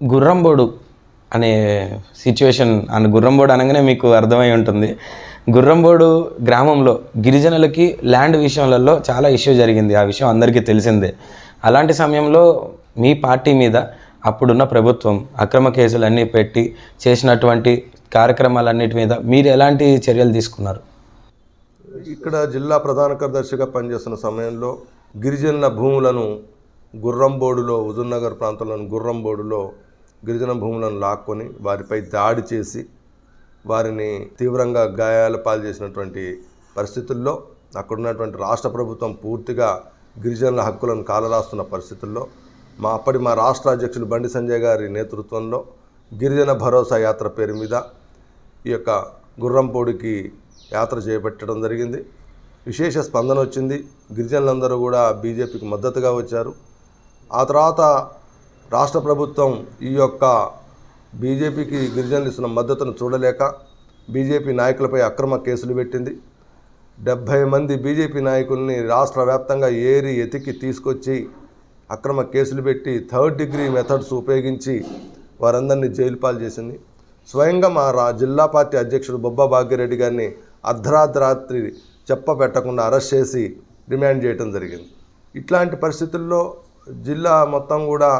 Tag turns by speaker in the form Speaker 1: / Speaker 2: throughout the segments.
Speaker 1: గుర్రంబోడు అనే సిచ్యువేషన్ అని గుర్రంబోడు అనగానే మీకు అర్థమై ఉంటుంది. గుర్రంబోడు గ్రామంలో గిరిజనులకి ల్యాండ్ విషయాలలో చాలా ఇష్యూ జరిగింది. ఆ విషయం అందరికీ తెలిసిందే. అలాంటి సమయంలో మీ పార్టీ మీద అప్పుడున్న ప్రభుత్వం అక్రమ కేసులన్నీ పెట్టి చేసినటువంటి కార్యక్రమాలన్నిటి మీద మీరు ఎలాంటి చర్యలు తీసుకున్నారు?
Speaker 2: ఇక్కడ జిల్లా ప్రధాన కార్యదర్శిగా పనిచేస్తున్న సమయంలో గిరిజనుల భూములను గుర్రంబోడులో హుజూర్నగర్ ప్రాంతంలోని గుర్రంబోడులో గిరిజన భూములను లాక్కొని వారిపై దాడి చేసి వారిని తీవ్రంగా గాయాల పాలు చేసినటువంటి పరిస్థితుల్లో అక్కడున్నటువంటి రాష్ట్ర ప్రభుత్వం పూర్తిగా గిరిజనుల హక్కులను కాలరాస్తున్న పరిస్థితుల్లో మా అప్పటి మా రాష్ట్ర అధ్యక్షులు బండి సంజయ్ గారి నేతృత్వంలో గిరిజన భరోసా యాత్ర పేరు మీద ఈ యొక్క గుర్రంపోడికి యాత్ర చేపట్టడం జరిగింది. విశేష స్పందన వచ్చింది. గిరిజనులందరూ కూడా బీజేపీకి మద్దతుగా వచ్చారు. ఆ తర్వాత రాష్ట్ర ప్రభుత్వం ఈ యొక్క బీజేపీకి గిరిజనులు ఇస్తున్న మద్దతును చూడలేక బీజేపీ నాయకులపై అక్రమ కేసులు పెట్టింది. డెబ్భై మంది బీజేపీ నాయకుల్ని రాష్ట్ర వ్యాప్తంగా ఏరి ఎతికి తీసుకొచ్చి అక్రమ కేసులు పెట్టి థర్డ్ డిగ్రీ మెథడ్స్ ఉపయోగించి వారందరినీ జైలు పాలు చేసింది. స్వయంగా మా రా జిల్లా పార్టీ అధ్యక్షుడు బొబ్బా భాగ్యరెడ్డి గారిని అర్ధరాత్రి చెప్పబెట్టకుండా అరెస్ట్ చేసి రిమాండ్ చేయడం జరిగింది. ఇట్లాంటి పరిస్థితుల్లో జిల్లా మొత్తం కూడా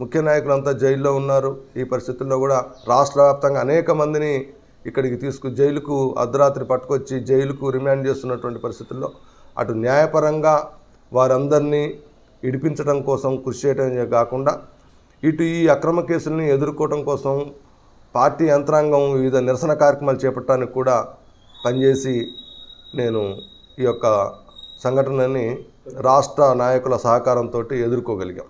Speaker 2: ముఖ్య నాయకులంతా జైల్లో ఉన్నారు. ఈ పరిస్థితుల్లో కూడా రాష్ట్ర వ్యాప్తంగా అనేక మందిని ఇక్కడికి తీసుకు జైలుకు అర్ధరాత్రి పట్టుకొచ్చి జైలుకు రిమాండ్ చేస్తున్నటువంటి పరిస్థితుల్లో అటు న్యాయపరంగా వారందరినీ ఇడిపించడం కోసం కృషి చేయడమే కాకుండా ఇటు ఈ అక్రమ కేసుల్ని ఎదుర్కోవడం కోసం పార్టీ యంత్రాంగం వివిధ నిరసన కార్యక్రమాలు చేపట్టడానికి కూడా పనిచేసి నేను ఈ యొక్క సంఘటనని రాష్ట్ర నాయకుల సహకారంతో ఎదుర్కోగలిగాం.